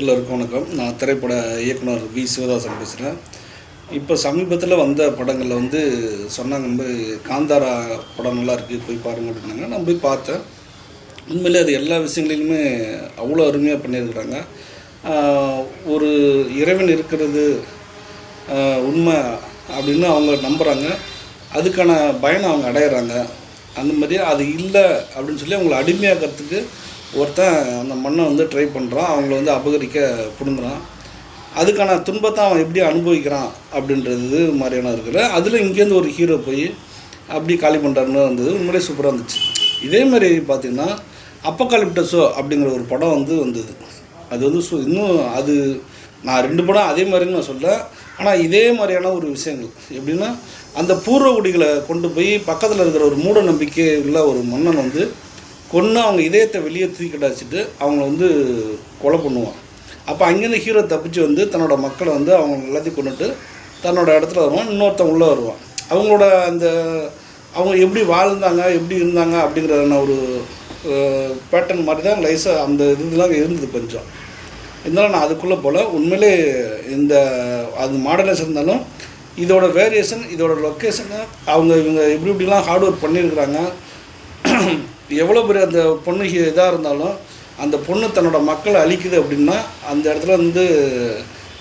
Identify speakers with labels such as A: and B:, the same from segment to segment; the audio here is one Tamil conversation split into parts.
A: எல்லோருக்கும் வணக்கம். நான் திரைப்பட இயக்குனர் வி. சிவதாசன் பேசுகிறேன் இப்போ சமீபத்தில் வந்த படங்களில் வந்து சொன்னாங்க நம்ம காந்தாரா படம் நல்லா இருக்குது போய் பாருங்க அப்படின்னாங்க நான் போய் பார்த்தேன். உண்மையிலே அது எல்லா விஷயங்களிலுமே அவ்வளோ அருமையாக பண்ணியிருக்கிறாங்க. ஒரு இறைவன் இருக்கிறது உண்மை அப்படின்னு அவங்க நம்புகிறாங்க அதுக்கான பயனை அவங்க அடையிறாங்க. அந்த மாதிரி அது இல்லை அப்படின்னு சொல்லி அவங்கள அடிமையாக்கிறதுக்கு ஒருத்தன் அந்த மண்ணை வந்து ட்ரை பண்ணுறான் அவங்கள வந்து அபகரிக்க பிடுங்குறான். அதுக்கான துன்பத்தை அவன் எப்படி அனுபவிக்கிறான் அப்படின்றது மாதிரியான இருக்குது அதில் இங்கேருந்து ஒரு ஹீரோ போய் அப்படி காலி பண்ணுறாருன்னு வந்தது உண்மையிலே சூப்பராக இருந்துச்சு. இதே மாதிரி பார்த்திங்கன்னா அப்பக்காலிப்டஸோ அப்படிங்கிற ஒரு படம் வந்து வந்தது. அது வந்து சு இன்னும் அது நான் ரெண்டு படம் அதே மாதிரின்னு நான் சொல்ல ஆனால் இதே மாதிரியான ஒரு விஷயங்கள். எப்படின்னா அந்த பூர்வ குடிகளை கொண்டு போய் பக்கத்தில் இருக்கிற ஒரு மூட நம்பிக்கை உள்ள ஒரு மன்னன் வந்து கொன்று அவங்க இதயத்தை வெளியே தூக்கிட்டு வச்சுட்டு அவங்கள வந்து கொலை பண்ணுவான் அப்போ அங்கேருந்து ஹீரோ தப்பிச்சு வந்து தன்னோட மக்களை வந்து அவங்க எல்லாத்தையும் கொண்டுட்டு தன்னோட இடத்துல வருவான் இன்னொருத்தன் உள்ளே வருவான். அவங்களோட அந்த அவங்க எப்படி வாழ்ந்தாங்க எப்படி இருந்தாங்க அப்படிங்கிறதான ஒரு பேட்டர்ன் மாதிரி தான் லைஸாக அந்த இதுலாம் இருந்தது கொஞ்சம். இருந்தாலும் நான் அதுக்குள்ளே போல் உண்மையிலே இந்த அது மாடலைஸ் இருந்தாலும் இதோட வேரியேஷன் இதோட லொக்கேஷனு அவங்க இவங்க எப்படி இப்படிலாம் ஹார்ட் ஒர்க் பண்ணியிருக்கிறாங்க எவ்வளோ பெரிய அந்த பொண்ணு இதாக இருந்தாலும் அந்த பொண்ணு தன்னோட மக்களை அழிக்குது அப்படின்னா அந்த இடத்துல வந்து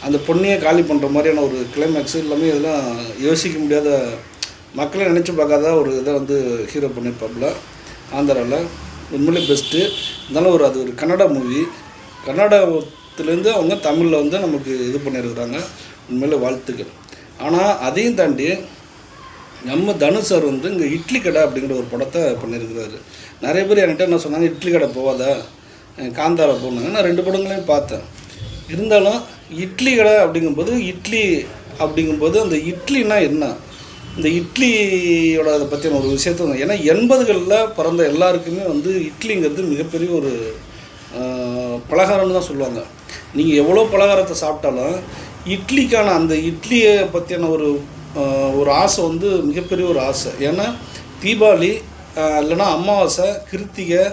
A: அந்த பொண்ணையே காலி பண்ணுற மாதிரியான ஒரு கிளைமேக்ஸ் எல்லாமே இதெல்லாம் யோசிக்க முடியாத மக்களை நினச்சி பார்க்காத ஒரு இதை வந்து ஹீரோ பண்ணியிருப்பாப்புல ஆந்திராவில் உண்மையிலே பெஸ்ட்டு. இருந்தாலும் ஒரு அது ஒரு கன்னடா மூவி கன்னடத்துலேருந்து அவங்க தமிழில் வந்து நமக்கு இது பண்ணியிருக்கிறாங்க. உண்மையிலே வாழ்த்துக்கள். ஆனால் அதையும் தாண்டி நம்ம தனுஷ் சார் வந்து இங்கே இட்லி கடை அப்படிங்கிற ஒரு படத்தை பண்ணியிருக்கிறாரு. நிறைய பேர் என்கிட்ட என்ன சொன்னாங்க இட்லி கடை போகாத? காந்தாரா போனாங்க நான் ரெண்டு படங்களையும் பார்த்தேன். இருந்தாலும் இட்லி கடை அப்படிங்கும்போது இட்லி அப்படிங்கும்போது அந்த இட்லினா என்ன? இந்த இட்லியோட அதை பற்றின ஒரு விஷயத்த ஏன்னா எண்பதுகளில் பிறந்த எல்லாருக்குமே வந்து இட்லிங்கிறது மிகப்பெரிய ஒரு பலகாரம்னு தான் சொல்லுவாங்க. நீங்கள் எவ்வளோ பலகாரத்தை சாப்பிட்டாலும் இட்லிக்கான அந்த இட்லியை பற்றியான ஒரு ஒரு ஆசை வந்து மிகப்பெரிய ஒரு ஆசை. ஏன்னா தீபாவளி இல்லைன்னா அமாவாசை கிருத்திகை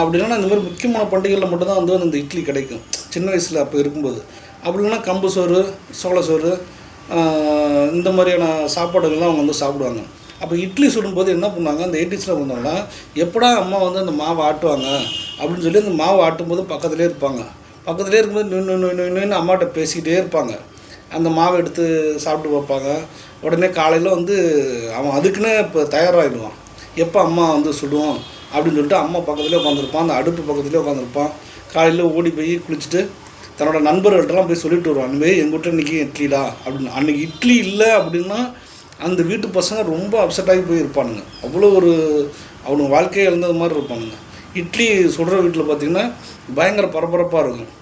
A: அப்படின்னா இந்த மாதிரி முக்கியமான பண்டிகைகளில் மட்டும்தான் வந்து இந்த இட்லி கிடைக்கும். சின்ன வயசில் அப்போ இருக்கும்போது. அப்படி இல்லைன்னா கம்பு சோறு சோள சோறு இந்த மாதிரியான சாப்பாடுகள்லாம் அவங்க வந்து சாப்பிடுவாங்க. அப்போ இட்லி சுடும்போது என்ன பண்ணாங்க அந்த எயிட்டிஸில் வந்தோம்னா எப்படா அம்மா வந்து அந்த மாவை ஆட்டுவாங்க? அப்படின்னு சொல்லி அந்த மாவை ஆட்டும்போது பக்கத்துலேயே இருப்பாங்க. பக்கத்துலேயே இருக்கும்போது நின்று நின்று நின்று அம்மாட்ட பேசிக்கிட்டே இருப்பாங்க. அந்த மாவை எடுத்து சாப்பிட்டு பார்ப்பாங்க. உடனே காலையில் வந்து அவன் அதுக்குன்னே இப்போ தயாராகிடுவான் எப்போ அம்மா வந்து சுடுவோம் அப்படின்னு சொல்லிட்டு அம்மா பக்கத்துலேயே உட்காந்துருப்பான் அந்த அடுப்பு பக்கத்துலேயே உட்காந்துருப்பான் காலையில் ஓடி போய் குளிச்சுட்டு தன்னோட நண்பர்கள்ட்டலாம் போய் சொல்லிட்டு வருவான். அந்த மாதிரி எங்கள் வீட்டில் இன்றைக்கி இட்லிடா அப்படின்னு. அன்றைக்கி இட்லி இல்லை அப்படின்னா அந்த வீட்டு பசங்க ரொம்ப அப்செட் ஆகி போய் இருப்பானுங்க அவ்வளோ ஒரு அவனுங்க வாழ்க்கையை இழந்தது மாதிரி இருப்பானுங்க. இட்லி சுடுற வீட்டில் பார்த்திங்கன்னா பயங்கர பரபரப்பாக இருக்கும்.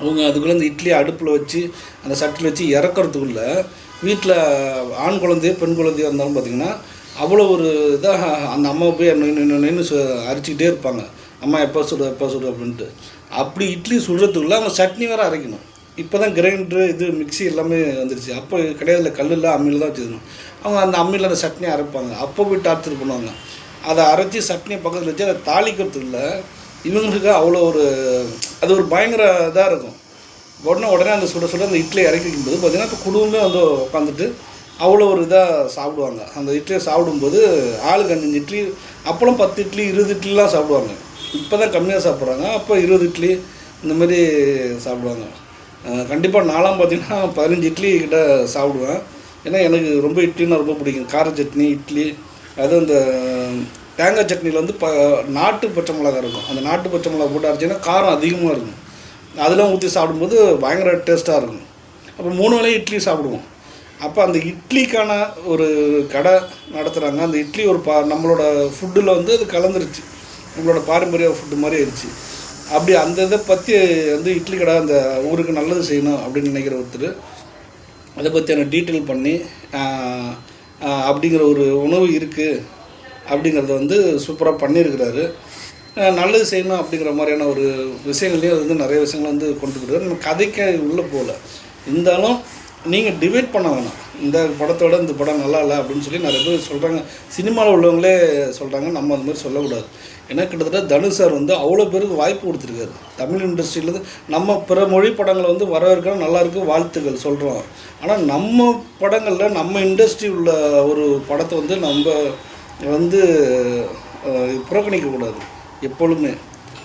A: அவங்க அதுக்குள்ளே அந்த இட்லியை அடுப்பில் வச்சு அந்த சட்டியில் வச்சு இறக்கறதுக்குள்ள வீட்டில் ஆண் குழந்தையோ பெண் குழந்தையோ இருந்தாலும் பார்த்திங்கன்னா அவ்வளோ ஒரு இதாக அந்த அம்மாவை போய் நின்று நின்று அரிச்சிக்கிட்டே இருப்பாங்க. அம்மா எப்போ சுடு எப்போ சுடு? அப்படின்ட்டு. அப்படி இட்லி சுடுறதுக்குள்ளே அவங்க சட்னி வேறு அரைக்கணும். இப்போ தான் கிரைண்டரு இது மிக்ஸி எல்லாமே வந்துருச்சு. அப்போ கிடையாதுல கல்லில் அம்மியில் தான் வச்சுக்கணும் அவங்க அந்த அம்மியில் அந்த சட்னி அரைப்பாங்க. அப்போ போய் டார்ச்சர் பண்ணுவாங்க. அதை அரைச்சி சட்னியை பக்கத்தில் வச்சு அதை தாளிக்கிறதுக்குள்ள இவங்களுக்கு அவ்வளோ ஒரு அது ஒரு பயங்கர இதாக இருக்கும். உடனே உடனே அந்த சுட சுட அந்த இட்லியை இறக்கி வைக்கும்போது பார்த்தீங்கன்னா இப்போ குடும்பமே வந்து உட்காந்துட்டு அவ்வளோ ஒரு இதாக சாப்பிடுவாங்க. அந்த இட்லியை சாப்பிடும்போது ஆளுக்கு அஞ்சு இட்லி அப்போலாம் பத்து இட்லி இருபது இட்லிலாம் சாப்பிடுவாங்க. இப்போ தான் கம்மியாக சாப்பிட்றாங்க. அப்போ இருபது இட்லி இந்த மாதிரி சாப்பிடுவாங்க. கண்டிப்பாக நாலாம் பார்த்தீங்கன்னா பதினஞ்சு இட்லி கிட்ட சாப்பிடுவேன். ஏன்னா எனக்கு ரொம்ப இட்லின்னா ரொம்ப பிடிக்கும். கார சட்னி இட்லி அதுவும் இந்த தேங்காய் சட்னியில் வந்து ப நாட்டு பச்சை மிளகா இருக்கும். அந்த நாட்டு பச்சை மிளகா போட்டு அரைச்சிங்கன்னா காரம் அதிகமாக இருக்கும். அதெல்லாம் ஊற்றி சாப்பிடும்போது பயங்கர டேஸ்ட்டாக இருக்கும். அப்போ மூணு வேளையும் இட்லி சாப்பிடுவோம். அப்போ அந்த இட்லிக்கான ஒரு கடை நடத்துகிறாங்க அந்த இட்லி ஒரு பா நம்மளோட ஃபுட்டில் வந்து அது கலந்துருச்சு. நம்மளோட பாரம்பரிய ஃபுட்டு மாதிரி ஆயிடுச்சு. அப்படி அந்த இதை பற்றி வந்து இட்லி கடை அந்த ஊருக்கு நல்லது செய்யணும் அப்படின்னு நினைக்கிற ஒருத்தர் அதை பற்றியான டீட்டெயில் பண்ணி அப்படிங்கிற ஒரு உணவு இருக்குது அப்படிங்கிறத வந்து சூப்பராக பண்ணியிருக்கிறாரு. நல்லது செய்யணும் அப்படிங்கிற மாதிரியான ஒரு விஷயங்கள்லேயும் அது வந்து நிறைய விஷயங்கள் வந்து கொண்டு நம்ம கதைக்கு உள்ளே போகல. இருந்தாலும் நீங்கள் டிவைட் பண்ண வேணாம். இந்த படத்தோட இந்த படம் நல்லா இல்லை அப்படின்னு சொல்லி நிறைய பேர் சொல்கிறாங்க சினிமாவில் உள்ளவங்களே சொல்கிறாங்க நம்ம அந்த மாதிரி சொல்லக்கூடாது. ஏன்னா கிட்டத்தட்ட தனுஷ் சார் வந்து அவ்வளோ பேருக்கு வாய்ப்பு கொடுத்துருக்காரு. தமிழ் இண்டஸ்ட்ரியிலேருந்து நம்ம பிற மொழி படங்களை வந்து வரவேற்கிறோம் நல்லா இருக்கு வாழ்த்துக்கள் சொல்கிறோம் ஆனால் நம்ம படங்களில் நம்ம இண்டஸ்ட்ரி உள்ள ஒரு படத்தை வந்து நம்ம வந்து புறக்கணிக்கக்கூடாது. எப்பொழுதுமே.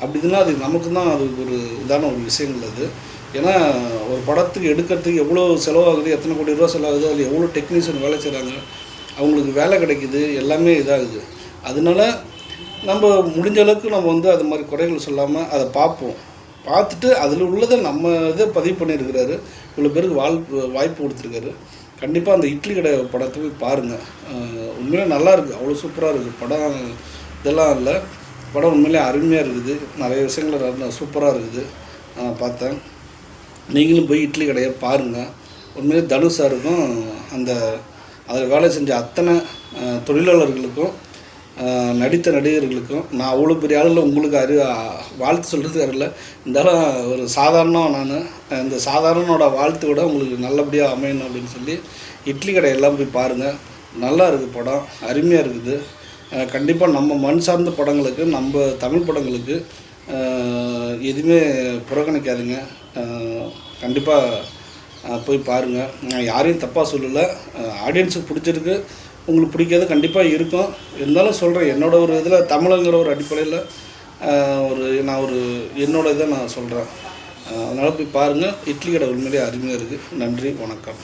A: அப்படி இருந்தால் அது நமக்கு தான் அது ஒரு இதான ஒரு விஷயங்கள் அது. ஏன்னா ஒரு படத்துக்கு எடுக்கிறதுக்கு எவ்வளோ செலவாகுது எத்தனை கோடி ரூபா செலவாகுது அதில் எவ்வளோ டெக்னீஷியன் வேலை செய்கிறாங்க அவங்களுக்கு வேலை கிடைக்குது எல்லாமே இதாகுது. அதனால நம்ம முடிஞ்ச அளவுக்கு நம்ம வந்து அது மாதிரி குறைகள் சொல்லாமல் அதை பார்ப்போம். பார்த்துட்டு அதில் உள்ளதை நம்ம இதை பதிவு பண்ணியிருக்கிறாரு. இவ்வளோ பேருக்கு வாழ் வாய்ப்பு கொடுத்துருக்காரு. கண்டிப்பாக அந்த இட்லி கடை படத்தை போய் பாருங்கள் உண்மையிலே நல்லா இருக்குது அவ்வளோ சூப்பராக இருக்குது படம் இதெல்லாம் இல்லை. படம் உண்மையிலே அருமையாக இருக்குது. நிறைய விஷயங்கள் சூப்பராக இருக்குது. நான் பார்த்தேன். நீங்களும் போய் இட்லி கடையை பாருங்கள் உண்மையிலே தனுஷாருக்கும் அந்த அதில் வேலை செஞ்ச அத்தனை தொழிலாளர்களுக்கும் நடித்த நடிகர்களுக்கும் நான் அவ்வளோ பெரிய ஆளில் உங்களுக்கு அறி வாழ்த்து சொல்கிறது அறில இருந்தாலும் ஒரு சாதாரணம் நான் இந்த சாதாரணோட வாழ்த்து கூட உங்களுக்கு நல்லபடியாக அமையணும் அப்படின்னு சொல்லி இட்லி கடை எல்லாம் போய் பாருங்கள் நல்லா இருக்குது படம் அருமையாக இருக்குது. கண்டிப்பாக நம்ம மண் சார்ந்த படங்களுக்கு நம்ம தமிழ் படங்களுக்கு எதுவுமே புறக்கணிக்காதுங்க. கண்டிப்பாக போய் பாருங்கள் நான் யாரையும் தப்பாக சொல்லலை. ஆடியன்ஸுக்கு பிடிச்சிருக்கு. உங்களுக்கு பிடிக்காது கண்டிப்பாக இருக்கும். இருந்தாலும் சொல்கிறேன் என்னோடய ஒரு இதில் தமிழுங்கிற ஒரு அடிப்படையில் ஒரு நான் ஒரு என்னோட இதை நான் சொல்கிறேன் அதனால் போய் பாருங்கள் இட்லி கடை உண்மையிலேயே அருமையாக இருக்குது நன்றி வணக்கம்.